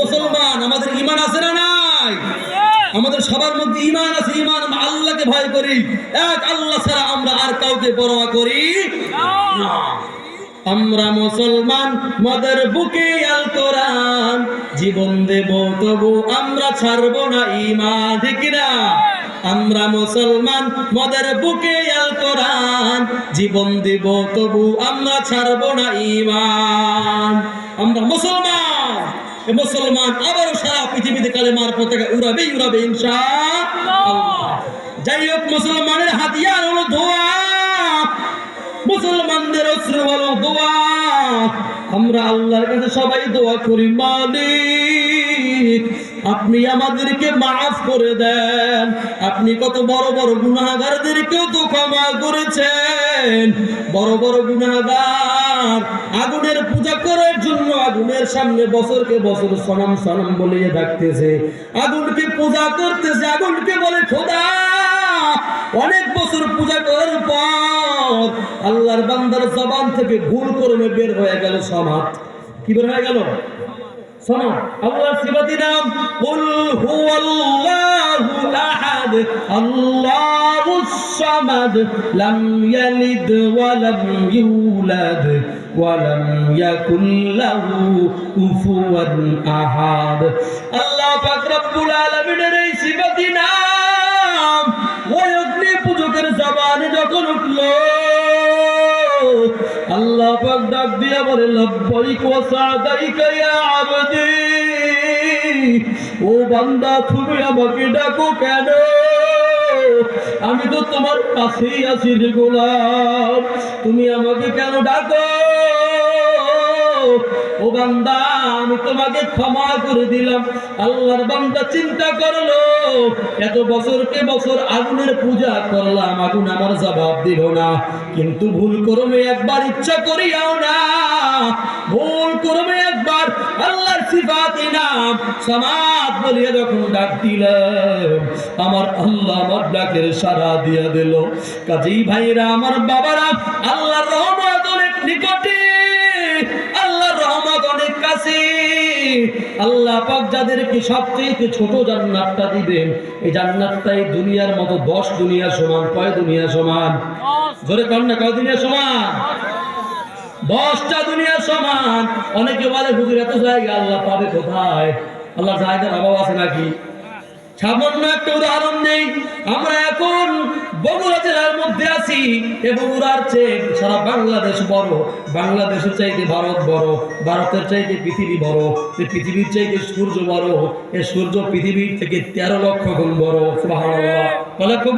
মুসলমান, আমাদের ইমান আছে না নাই? আমাদের সবার মধ্যে ইমান আছে ইমান আল্লাহকে ভয় করি। এক আল্লাহ ছাড়া আমরা আর কাউকে পরোয়া করি আমরা মুসলমান, মদের বুকে আল কোরআন, জীবন দেব, তবু আমরা ছাড়ব না ইমান ঠিক না? আমরা মুসলমান, মদের বুকে আল কোরআন, জীবন দেব, তবু আমরা ছাড়ব না ইমান আমরা মুসলমান মুসলমান আবারও সারা পৃথিবীতে কালেমার পতাকা উড়াবে উড়াবে ইনশাআল্লাহ যাই হোক, মুসলমানের হাতিয়ার হলো ধোয়া মুসলমানদের অস্ত্র হলো দোয়া। আমরা আল্লাহর কাছে সবাই দোয়া করি, মালিক, আপনি আমাদেরকে মাফ করে দেন। আপনি কত বড় বড় গুনাহগারদেরকেও তো ক্ষমা করেছেন। বড় বড় গুনাহগার, আগুনের পূজা জন্য আগুনের সামনে বছরকে বছর সনাম সনাম বলিয়ে ডাকতেছে। আগুনকে পূজা করতেছে আগুনকে বলে, খোদা, অনেক বছর পূজা করার পর আল্লাহর বান্দার জবান থেকে ভুল করমে বের হয়ে গেল সমাজ। কি বের হয়ে গেল? শোনো আল্লাহর সিফাতি নাম, কুল হুয়াল্লাহু আহাদ ইয়ালিদ ওয়া লাম ইউলাদ ওয়া লাম ইয়াকুল লাহু কুফুয়ান আহাদ আল্লাহ পাক রব্বুল আলামিনের এই সিফাতি নাম ওই অগ্নি পূজকের জবানে যখন উঠল, আল্লাহ পাক ডাক দিয়া বলে, লব্বাইক ওয়া সাদাইকা ইয়া আবদি, ও বান্দা, তুমি আমাকে ডাকো কেন? আমি তো তোমার কাছেই আছি রে গোলাম। তুমি আমাকে কেন ডাকো? ও বান্দা, আমি তোমাকে ক্ষমা করে দিলাম। আল্লাহর বান্দা চিন্তা করল, এত বছরকে বছর আগুনের পূজা করলাম, আগুন আমার জবাব দিল না। কিন্তু ভুল করমে একবার ইচ্ছা করিয়াও না। ভুল করমে একবার আল্লাহর সিফাতি নাম সমাজ বলিয়া যখন ডাক দিলাম আমার আল্লাহ আমার ডাকের সারা দিয়া দিল। কাজেই ভাইরা আমার বাবারা আল্লাহর রহমত অনেক নিকটে আল্লাহর রহমত অনেক কাছে। আল্লাহ পাক যাদেরকে সবচেয়ে ছোট জান্নাতটা দিবেন এই জান্নাতটা এই দুনিয়ার মতো দশ দুনিয়া সমান কয় দুনিয়া সমান? ধরে কর না কয় দুনিয়া সমান? দশটা দুনিয়া সমান। অনেকে বলে, হুজুর, এত জায়গা, আল্লাহ পাবে কোথায়? আল্লাহ জায়গার অভাব আছে নাকি? সামান্য একটা উদাহরণ নেই আমরা এখন বগুড়া জেলার মধ্যে আছি। এ বগুড়ার চেয়ে সারা বাংলাদেশ বড়। বাংলাদেশের চাইতে ভারত বড়। ভারতের চাইতে পৃথিবী বড়। এ পৃথিবীর চাইতে সূর্য বড়। এ সূর্য পৃথিবীর থেকে তেরো লক্ষ গুণ বড়। সুবহানাল্লাহ। কয় লক্ষ